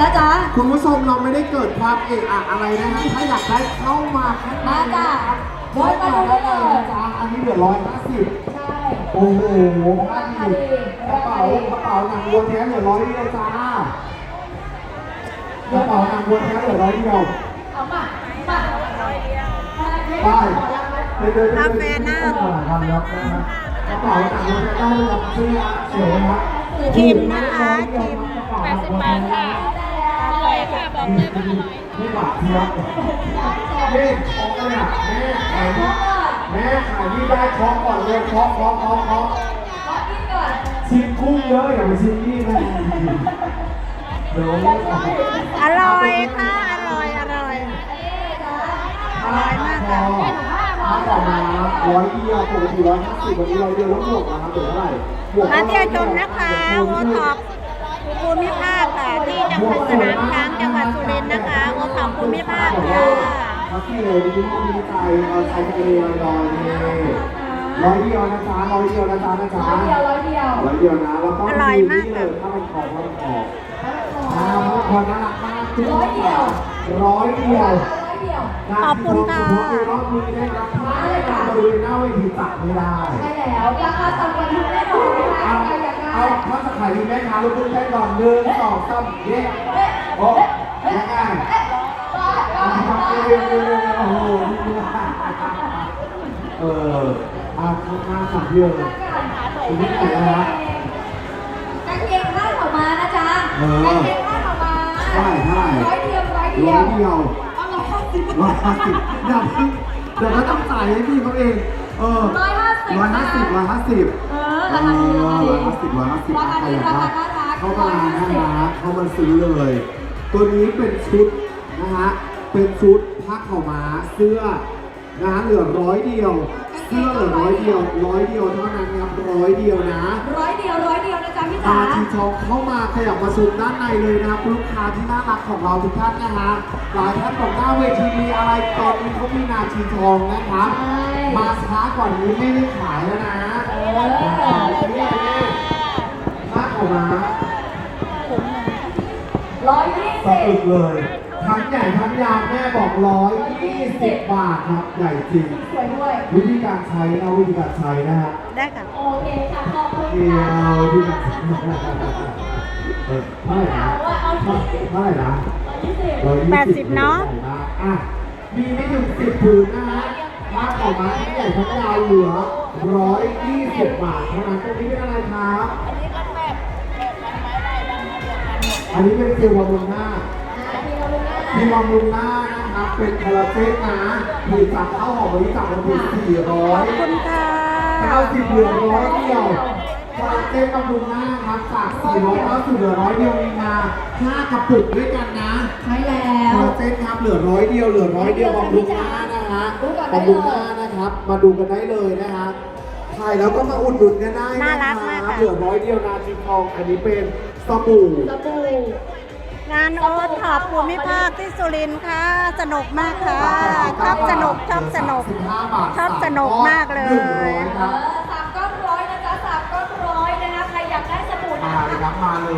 นะจ๊ะ คุณผู้ชมเราไม่ได้เกิดความเอะอะอะไรนะฮะถ้าอยากได้เข้ามาข้างในมาจ้ะเดินมาได้เลย นะจ๊ะอันนี้เหลือร้อยห้าสิบใช่ โอ้โหห้าสิบกระเป๋ากระเป๋าหนังวัวแท้เหลือร้อยเดียวจ้ากระเป๋าหนังวัวแท้เหลือร้อยเดียวเอามามาไปไปเดินไปเดินที่ตลาดทำรับนะฮะกระเป๋าหนังวัวแท้ได้รับเสื้อเขียวนะคิมนะคะคิมแปดสิบบาทค่ะอร่อย ค่ะบอกเลยว่าอร่อยนี่บาทเทียบนี่ของเนี่ยแม่ขายแม่ขายนี่ได้เคาะก่อนเลยเคาะเคาะเคาะเคอกินก่อนชิมกุ้งเยอะอย่าไปชิมนี่นะเดี๋ยวอร่อยค่ะอร่อยอร่อยอร่อยมากค่ะถ้าต่อมาร้อยเดียวปกติร้อยห้าสิบวันนี้ร้อยเดียวแล้วบวกนะครับเดี๋ยวเท่าไหร่บวกมาเที่ยวชมนะคะโอท็อปภูมิภาคค่ะ ที่จังหวัดสนามช้างจังหวัดสุรินทร์นะคะโอท็อปภูมิภาคค่ะมาที่เลยดีดีดีใจเอาใจกันเลยลอยนี่ร้อยเดียวนะจ๊ะร้อยเดียวนะจ๊ะนะจ๊ะร้อยเดียวร้อยเดียวร้อยเดียวนะแล้วก็อร่อยมากนี่ค่ะเลยถ้ามันของถ้ามันของอ่ามันของน่ารักมากร้อยเดียวร้อยเดียวร้อยเดียวขอบคุณค่ะเฉพาในรอบนี้ได้รับมาเลยค่ะบริเวณหน้าเวทีตัดไม่ได้ใช่แล้วราคาต่ำกว่าทุกแน่นอนนะคะ เอาใครอยากได้เอาถ้าจะขายดีแม่ค้าลูกคุณแค่ก่อนหนึ่งสองสามเย้โอ้ยังไงเอาเร็วเร็วเร็วโอ้โหเอออะข้างหน้าสับเยอะคุณนี่ไหนนะฮะกางเกงผ้าขาวม้านะจ๊ะเออ กางเกงผ้าขาวม้าเท่าไหร่เท่าไหร่ร้อยเดียวร้อยเดีร้ยอวยเดียวเอาร้อยห้าสิบร้อยห้าสิบเดี๋ยวเพิ่งเดี๋ยวก็ต้องจ่ายให้พี่เขาเอง เออร้อยห้าสิบร้อยห้าสิบร้อยห้าสิบเออเอ ราคาดีอราคาดีร้อยห้าสิบร้อยห้าสิบราคาดีราคาน่ารักเข้ามาน่ารักเข้ามาซื้อเลย ตัวนี้เป็นชุดนะฮะ เป็นชุดผ้าขาวม้าเสื้อนะฮะเหลือร้อยเดียว เสื้อเหลือร้อยเดียวร้อยเดียวเท่านั้นครับร้อยเดียวนะร้อยเดียวร้อยเดียวนะจ๊ะพี่นาจ๋าทีทองเข้ามาขยับมาซูมด้านในเลยนะครับคุณลูกค้าที่น่ารักของเราทุกท่านนะฮะหลายท่านบอกหน้าเวทีมีอะไรตอนนี้เขามีนาทีทองนะครับใช่มาช้ากว่านี้ไม่ได้ขายแล้วนะ เอนี่อนี่ผ้าขาวม้าร้อยยี่สะสิอึบกเลย ทั้งใหญ่ทั้งยาวแม่บอกร้อยยี่สิบบาทครับใหญ่จริง สวยด้วย วิธีการใช้นะวิธีการใช้นะฮะ ได้ค่ะ โอเคค่ะขอบคุณเดียค่ะววิธีการใช้เออเท่าไหร่นะเท่าไหร่นะร้อยยี่สิบ120แปดสิบเนอะอะ มีไม่ถึงสิบผืนนะฮะผ้าขาว ม้าทั้งใหญ่ทั้งยาวเหลือร้อยยี่สิบบาทเท่านั้นตรงนี้เป็นอะไรครับอันนี้เป็นฟิวบำรุงหน้าฟิวบำรุงหน้านะครับ เป็นคอลลาเจนนะผลิตจากข้าวหอมมะลิจากลำพูนสี่ร้อขอยบคุณค่ะเก้าสิบเหลือร้อยเดียว คอลลาเจนบำรุงหน้าครับจากสี่ร้อยเก้าสิบเหลือร้อยเดียวมีมาห้ากระปุกด้วยกันนะใช่แล้คอลวลาเจนครับเหลือร้อยเดียวเหลือร้อยเดียวบำรุงหน้านะฮะบำรุงหน้านะครับ มาดูกันได้เลยนะฮะถ่ายแล้วก็มาอุดหนุนกันได้นะน่ารัคกมากรับค่ะเหลือร้อยเดียวนาทีทองอันนี้เป็นสบู่สบู่งานโอท็อปภูมิภาคที่สุรินทร์ค่ะ สนุกมากค่ะชอบสนุกชอบสนุก35บาทชอบสนุกมากเลย ลยคคะรับมาเลย